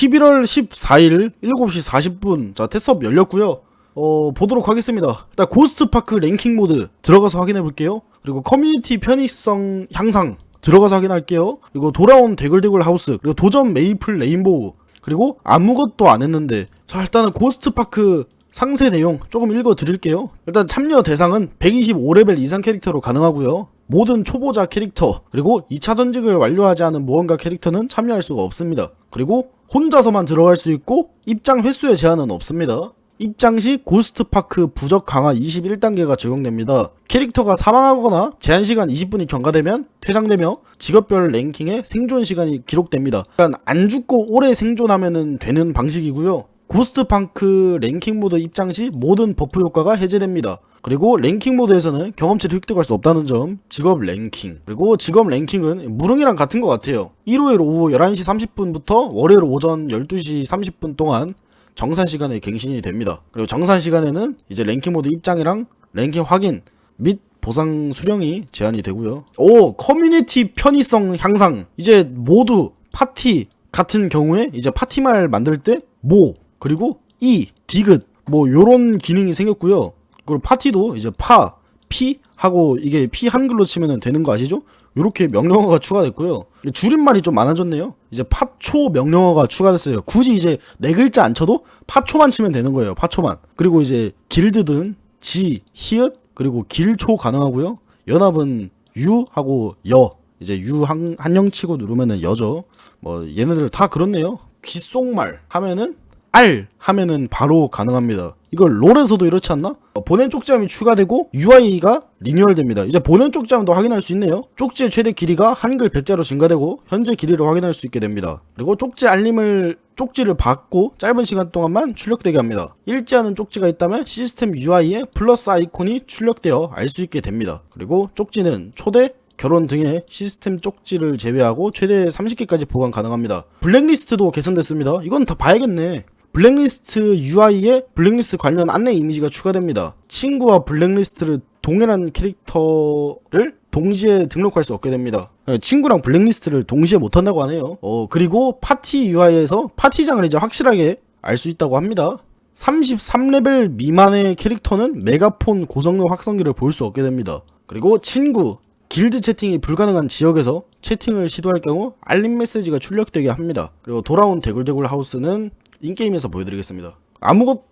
11월 14일 7시 40분 자 테스트업 열렸고요. 어 보도록 하겠습니다. 일단 고스트파크 랭킹 모드 들어가서 확인해 볼게요. 그리고 커뮤니티 편의성 향상 들어가서 확인할게요. 그리고 돌아온 대굴대굴 하우스 그리고 도전 메이플 레인보우 그리고 아무것도 안 했는데 자 일단은 고스트파크 상세 내용 조금 읽어 드릴게요. 일단 참여 대상은 125레벨 이상 캐릭터로 가능하고요. 모든 초보자 캐릭터 그리고 2차 전직을 완료하지 않은 모험가 캐릭터는 참여할 수가 없습니다. 그리고 혼자서만 들어갈 수 있고 입장 횟수의 제한은 없습니다. 입장 시 고스트파크 부적 강화 21단계가 적용됩니다. 캐릭터가 사망하거나 제한 시간 20분이 경과되면 퇴장되며 직업별 랭킹에 생존 시간이 기록됩니다. 그러니까 안 죽고 오래 생존하면 되는 방식이고요. 고스트파크 랭킹 모드 입장 시 모든 버프 효과가 해제됩니다. 그리고 랭킹 모드에서는 경험치를 획득할 수 없다는 점, 직업 랭킹. 그리고 직업 랭킹은 무릉이랑 같은 것 같아요. 일요일 오후 11시 30분부터 월요일 오전 12시 30분 동안 정산 시간에 갱신이 됩니다. 그리고 정산 시간에는 이제 랭킹 모드 입장이랑 랭킹 확인 및 보상 수령이 제한이 되고요. 오 커뮤니티 편의성 향상 이제 모두 파티 같은 경우에 이제 파티말 만들 때 모 그리고 이 디귿 뭐 요런 기능이 생겼고요. 그리고 파티도 이제 파, 피 하고 이게 피 한글로 치면 되는 거 아시죠? 요렇게 명령어가 추가됐고요. 줄임말이 좀 많아졌네요. 이제 파초 명령어가 추가됐어요. 굳이 이제 네 글자 안 쳐도 파초만 치면 되는 거예요. 파초만. 그리고 이제 길드든 지, 히읗 그리고 길초 가능하고요. 연합은 유 하고 여 이제 유 한, 한영 치고 누르면은 여죠. 뭐 얘네들 다 그렇네요. 귓속말 하면은 알 하면은 바로 가능합니다. 이걸 롤에서도 이렇지 않나? 어, 보낸 쪽지함이 추가되고 UI가 리뉴얼됩니다. 이제 보낸 쪽지함도 확인할 수 있네요. 쪽지의 최대 길이가 한글 100자로 증가되고 현재 길이를 확인할 수 있게 됩니다. 그리고 쪽지 알림을 쪽지를 받고 짧은 시간 동안만 출력되게 합니다. 않은 쪽지가 있다면 시스템 UI에 플러스 아이콘이 출력되어 알 수 있게 됩니다. 그리고 쪽지는 초대, 결혼 등의 시스템 쪽지를 제외하고 최대 30개까지 보관 가능합니다. 블랙리스트도 개선됐습니다. 이건 다 봐야겠네. 블랙리스트 UI에 블랙리스트 관련 안내 이미지가 추가됩니다. 친구와 블랙리스트를 동일한 캐릭터를 동시에 등록할 수 없게 됩니다. 친구랑 블랙리스트를 동시에 못한다고 하네요. 어, 그리고 파티 UI에서 파티장을 이제 확실하게 알 수 있다고 합니다. 33레벨 미만의 캐릭터는 메가폰 고성능 확성기를 볼 수 없게 됩니다. 그리고 친구, 길드 채팅이 불가능한 지역에서 채팅을 시도할 경우 알림 메시지가 출력되게 합니다. 그리고 돌아온 대굴대굴 하우스는 인게임에서 보여드리겠습니다. 아무것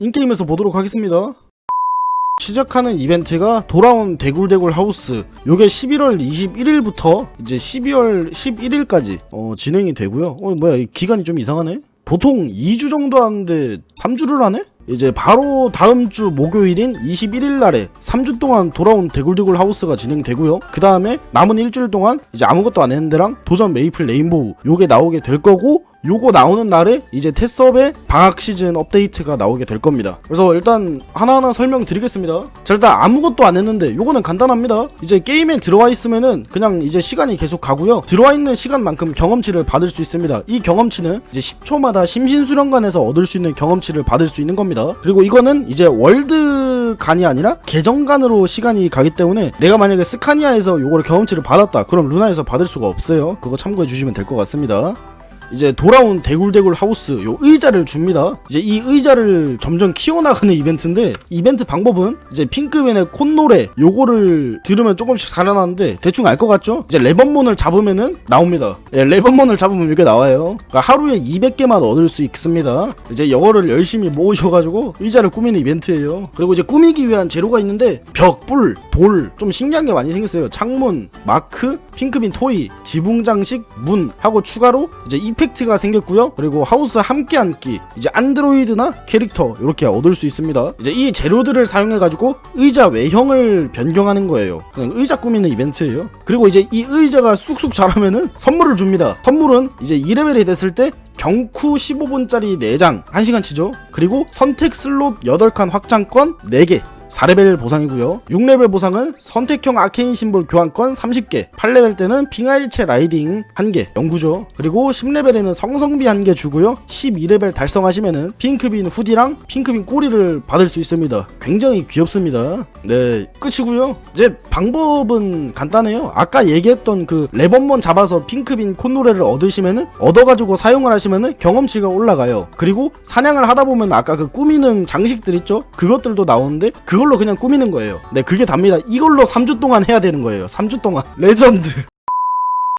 인게임에서 보도록 하겠습니다. 시작하는 이벤트가 돌아온 대굴대굴 하우스 요게 11월 21일부터 이제 12월 11일까지 어, 진행이 되고요 어 뭐야 이 기간이 좀 이상하네 보통 2주 정도 하는데 3주를 하네? 이제 바로 다음 주 목요일인 21일 날에 3주 동안 돌아온 대굴대굴 하우스가 진행되고요. 그 다음에 남은 일주일 동안 이제 아무것도 안 했는 데랑 도전 메이플 레인보우 요게 나오게 될 거고 요거 나오는 날에 이제 테스업의 방학 시즌 업데이트가 나오게 될 겁니다. 그래서 일단 하나하나 설명드리겠습니다. 자 일단 아무것도 안 했는데 요거는 간단합니다. 이제 게임에 들어와 있으면은 그냥 이제 시간이 계속 가고요. 들어와 있는 시간만큼 경험치를 받을 수 있습니다. 이 경험치는 이제 10초마다 심신수련관에서 얻을 수 있는 경험치를 받을 수 있는 겁니다. 그리고 이거는 이제 월드 간이 아니라 계정간으로 시간이 가기 때문에 내가 만약에 스카니아에서 요거를 경험치를 받았다. 그럼 루나에서 받을 수가 없어요. 그거 참고해 주시면 될 것 같습니다. 이제 돌아온 대굴대굴 하우스 요 의자를 줍니다. 이제 이 의자를 점점 키워나가는 이벤트인데 이벤트 방법은 이제 핑크맨의 콧노래 요거를 들으면 조금씩 살아나는데 대충 알 것 같죠? 이제 레번몬을 잡으면은 나옵니다. 예, 레번몬을 잡으면 이게 나와요. 그러니까 하루에 200개만 얻을 수 있습니다. 이제 이거를 열심히 모으셔가지고 의자를 꾸미는 이벤트예요. 그리고 이제 꾸미기 위한 재료가 있는데 벽, 뿔, 볼좀 신기한 게 많이 생겼어요. 창문, 마크, 핑크빈 토이, 지붕 장식, 문 하고 추가로 이제 이펙트가 생겼고요. 그리고 하우스 함께 앉기, 이제 안드로이드나 캐릭터 이렇게 얻을 수 있습니다. 이제 이 재료들을 사용해 가지고 의자 외형을 변경하는 거예요. 그냥 의자 꾸미는 이벤트예요. 그리고 이제 이 의자가 쑥쑥 자라면은 선물을 줍니다. 선물은 이제 2레벨이 됐을 때 경쿠 15분짜리 4장 1시간 치죠. 그리고 선택 슬롯 8칸 확장권 4개 4레벨 보상이고요. 6레벨 보상은 선택형 아케인 심볼 교환권 30개, 8레벨 때는 빙하일체 라이딩 1개, 영구죠. 그리고 10레벨에는 성성비 1개 주고요. 12레벨 달성하시면은 핑크빈 후디랑 핑크빈 꼬리를 받을 수 있습니다. 굉장히 귀엽습니다. 네, 끝이고요. 이제 방법은 간단해요. 아까 얘기했던 그 레번먼 잡아서 핑크빈 콧노래를 얻으시면은 얻어가지고 사용을 하시면은 경험치가 올라가요. 그리고 사냥을 하다 보면 아까 그 꾸미는 장식들 있죠? 그것들도 나오는데 그 걸로 그냥 꾸미는 거예요. 네, 그게 답니다. 이걸로 3주 동안 해야 되는 거예요. 3주 동안. 레전드.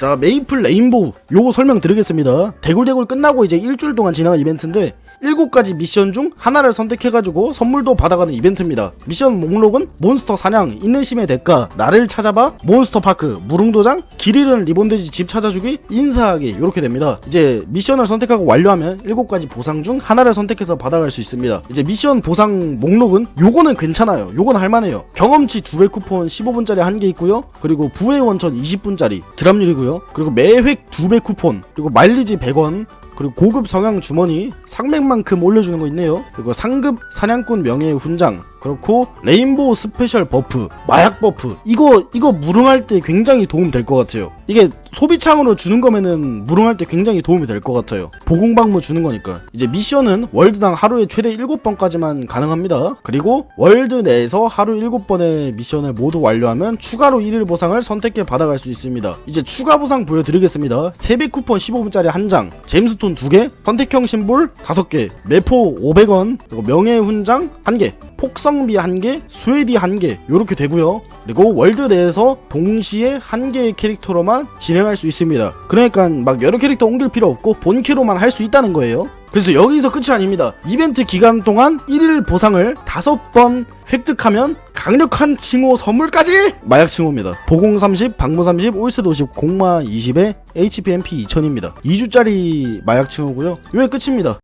자 메이플 레인보우 요거 설명드리겠습니다 대굴대굴 끝나고 이제 일주일 동안 진행한 이벤트인데 7가지 미션 중 하나를 선택해가지고 선물도 받아가는 이벤트입니다. 미션 목록은 몬스터 사냥 인내심의 대가 나를 찾아봐 몬스터 파크 무릉도장 길 잃은 리본돼지 집 찾아주기 인사하기 이렇게 됩니다. 이제 미션을 선택하고 완료하면 7가지 보상 중 하나를 선택해서 받아갈 수 있습니다. 이제 미션 보상 목록은 요거는 괜찮아요. 요건 할만해요. 경험치 2배 쿠폰 15분짜리 한 개 있고요. 그리고 부의 원천 20분짜리 드랍률이고요. 그리고 매획 2배 쿠폰 그리고 마일리지 100원 그리고 고급 성향 주머니 상맥만큼 올려주는 거 있네요. 그리고 상급 사냥꾼 명예의 훈장. 그렇고 레인보우 스페셜 버프, 마약 버프. 이거 이거 무릉할 때 굉장히 도움 될 것 같아요. 이게 소비창으로 주는 거면은 무릉할 때 굉장히 도움이 될 것 같아요. 보공방무 주는 거니까. 이제 미션은 월드당 하루에 최대 7번까지만 가능합니다. 그리고 월드 내에서 하루 7번의 미션을 모두 완료하면 추가로 1일 보상을 선택해 받아갈 수 있습니다. 이제 추가 보상 보여드리겠습니다. 세배 쿠폰 15분짜리 한 장, 제임스톤 2개, 선택형 심볼 5개, 매포 500원, 그리고 명예 훈장 1개, 폭성 비 1개, 스웨디 1개 요렇게 되고요. 그리고 월드 내에서 동시에 한 개의 캐릭터로만 진행할 수 있습니다. 그러니까 막 여러 캐릭터 옮길 필요 없고 본캐로만 할 수 있다는 거예요. 그래서 여기서 끝이 아닙니다. 이벤트 기간 동안 1일 보상을 5번 획득하면 강력한 칭호 선물까지! 마약 칭호입니다. 보공 30, 방무 30, 올세도 50, 공마 20에 HPMP 2000입니다. 2주짜리 마약 칭호고요. 요게 끝입니다.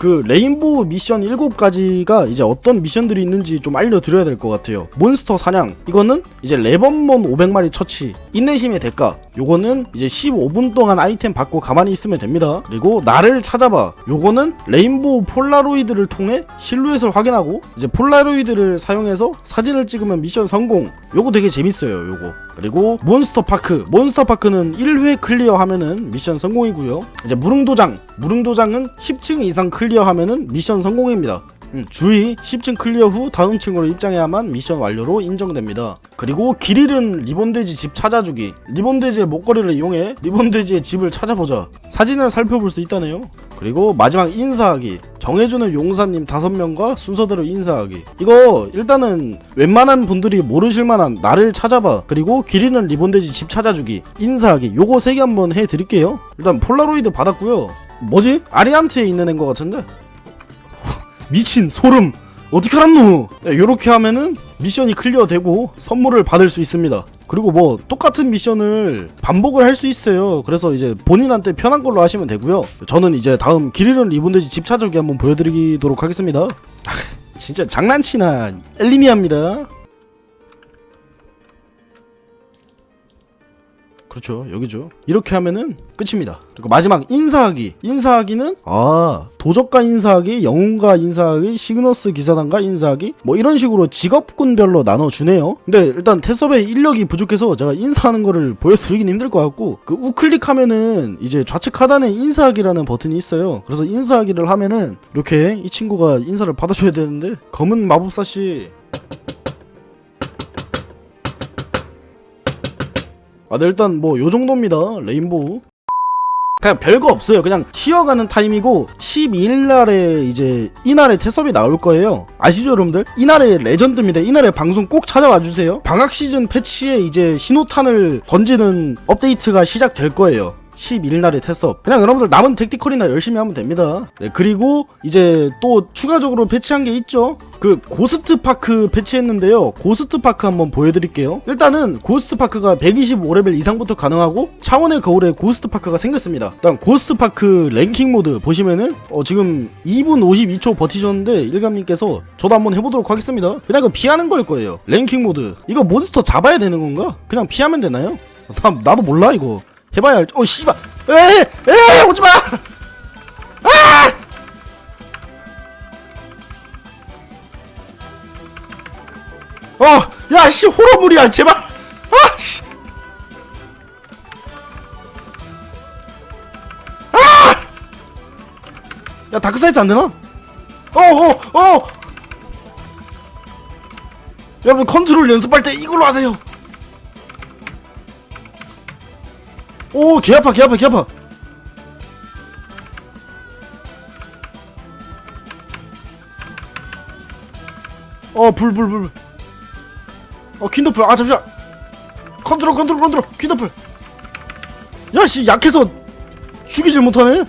그 레인보우 미션 7가지가 이제 어떤 미션들이 있는지 좀 알려드려야 될 것 같아요. 몬스터 사냥. 이거는 이제 레번몬 500마리 처치. 인내심의 대가. 요거는 이제 15분 동안 아이템 받고 가만히 있으면 됩니다. 그리고 나를 찾아봐. 요거는 레인보우 폴라로이드를 통해 실루엣을 확인하고 이제 폴라로이드를 사용해서 사진을 찍으면 미션 성공. 요거 되게 재밌어요 요거. 그리고 몬스터 파크. 몬스터 파크는 1회 클리어 하면은 미션 성공이고요. 이제 무릉도장. 무릉도장은 10층 이상 클리어 하면은 미션 성공입니다 음, 주의 10층 클리어 후 다음 층으로 입장해야만 미션 완료로 인정됩니다. 그리고 길 잃은 리본돼지 집 찾아주기. 리본돼지의 목걸이를 이용해 리본돼지의 집을 찾아보자. 사진을 살펴볼 수 있다네요. 그리고 마지막 인사하기. 정해주는 용사님 5명과 순서대로 인사하기. 이거 일단은 웬만한 분들이 모르실 만한 나를 찾아봐. 그리고 길 잃은 리본돼지 집 찾아주기. 인사하기. 요거 3개 한번 해드릴게요. 일단 폴라로이드 받았고요. 뭐지? 아리안트에 있는 애인 것 같은데? 미친 소름. 어떻게 알았노 이렇게 하면은 미션이 클리어되고 선물을 받을 수 있습니다. 그리고 뭐 똑같은 미션을 반복을 할 수 있어요. 그래서 이제 본인한테 편한 걸로 하시면 되고요. 저는 이제 다음 길 잃은 리본데지 집 찾아오기 한번 보여드리도록 하겠습니다. 아, 진짜 장난치나 엘리미아입니다 그렇죠. 여기죠. 이렇게 하면은 끝입니다. 그리고 마지막 인사하기. 인사하기는 아 도적가 인사하기 영웅가 인사하기 시그너스 기사단가 인사하기 뭐 이런 식으로 직업군별로 나눠주네요. 근데 일단 테스업에 인력이 부족해서 제가 인사하는 거를 보여드리긴 힘들 것 같고 그 우클릭하면은 이제 좌측 하단에 인사하기라는 버튼이 있어요. 그래서 인사하기를 하면은 이렇게 이 친구가 인사를 받아줘야 되는데 검은 마법사씨 아, 네, 일단 뭐 요 정도입니다. 레인보우. 그냥 별거 없어요. 그냥 쉬어가는 타임이고 12일 날에 이제 이날에 테섭이 나올 거예요. 아시죠, 여러분들? 이날에 레전드입니다. 이날에 방송 꼭 찾아와 주세요. 방학 시즌 패치에 이제 신호탄을 던지는 업데이트가 시작될 거예요. 11일 날에 테스업. 그냥 여러분들 남은 택티컬이나 열심히 하면 됩니다. 네, 그리고 이제 또 추가적으로 패치한 게 있죠. 그 고스트 파크 패치했는데요. 고스트 파크 한번 보여드릴게요. 일단은 고스트 파크가 125레벨 이상부터 가능하고 차원의 거울에 고스트 파크가 생겼습니다. 일단 고스트 파크 랭킹 모드 보시면은 어, 지금 2분 52초 버티셨는데 일감님께서 저도 한번 해보도록 하겠습니다. 그냥 이거 피하는 걸 거예요. 랭킹 모드. 이거 몬스터 잡아야 되는 건가? 그냥 피하면 되나요? 나, 나도 몰라 이거. 해봐야 알지. 어 씨발. 에이 오지 마. 아! 어, 야, 씨, 호러물이야, 제발. 아, 씨. 아! 야, 다크사이트 안 되나? 어, 어, 어! 여러분, 컨트롤 연습할 때 이걸로 하세요. 오, 개 아파, 개 아파, 개 아파. 어, 불, 불, 불. 어, 퀸더풀. 아, 잠시만. 컨트롤, 컨트롤, 컨트롤. 퀸더풀. 야, 씨, 약해서 죽이질 못하네.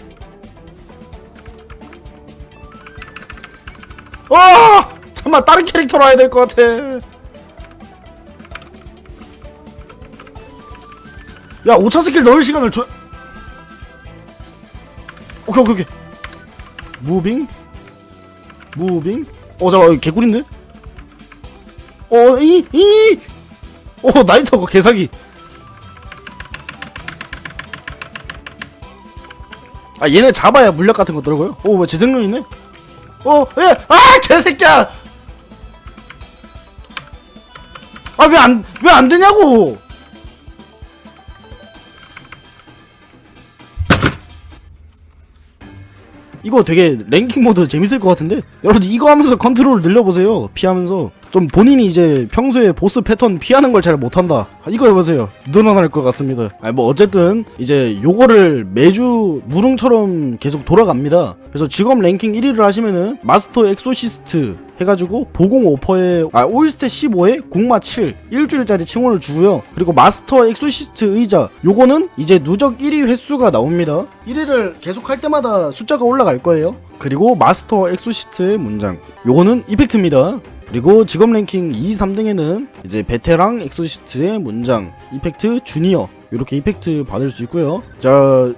아! 잠만 다른 캐릭터로 해야 될 것 같아. 야, 5차 스킬 넣을 시간을 줘. 오케이, 오케이, 오케이. 무빙? 무빙? 어, 잠깐, 개꿀인데? 어, 이, 이! 어, 나이터거 개사기. 아, 얘네 잡아야 물약 같은 거 들어가요? 오, 뭐 재생룬 있네? 어, 예! 아, 개새끼야! 아, 왜 안, 왜 안 되냐고! 이거 되게 랭킹 모드 재밌을 것 같은데? 여러분 이거 하면서 컨트롤 늘려보세요. 피하면서. 좀 본인이 이제 평소에 보스 패턴 피하는 걸 잘 못한다. 아, 이거 해보세요. 늘어날 것 같습니다. 아니 뭐 어쨌든 이제 요거를 매주 무릉처럼 계속 돌아갑니다. 그래서 직업 랭킹 1위를 하시면은 마스터 엑소시스트 해가지고 보공 오퍼에 아 올스탯 15에 공마 7 일주일짜리 칭호를 주고요. 그리고 마스터 엑소시스트 의자 요거는 이제 누적 1위 횟수가 나옵니다. 1위를 계속 할 때마다 숫자가 올라갈 거예요. 그리고 마스터 엑소시스트의 문장 요거는 이펙트입니다. 그리고 직업 랭킹 2, 3등에는 이제 베테랑 엑소시스트의 문장 이펙트 주니어 이렇게 이펙트 받을 수 있고요. 자,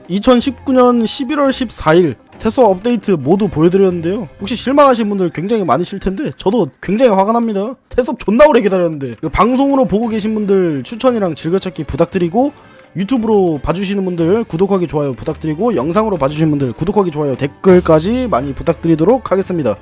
2019년 11월 14일 테소 업데이트 모두 보여드렸는데요. 혹시 실망하신 분들 굉장히 많으실 텐데 저도 굉장히 화가 납니다. 테섭 존나 오래 기다렸는데 그 방송으로 보고 계신 분들 추천이랑 즐겨찾기 부탁드리고 유튜브로 봐주시는 분들 구독하기 좋아요 부탁드리고 영상으로 봐주시는 분들 구독하기 좋아요 댓글까지 많이 부탁드리도록 하겠습니다.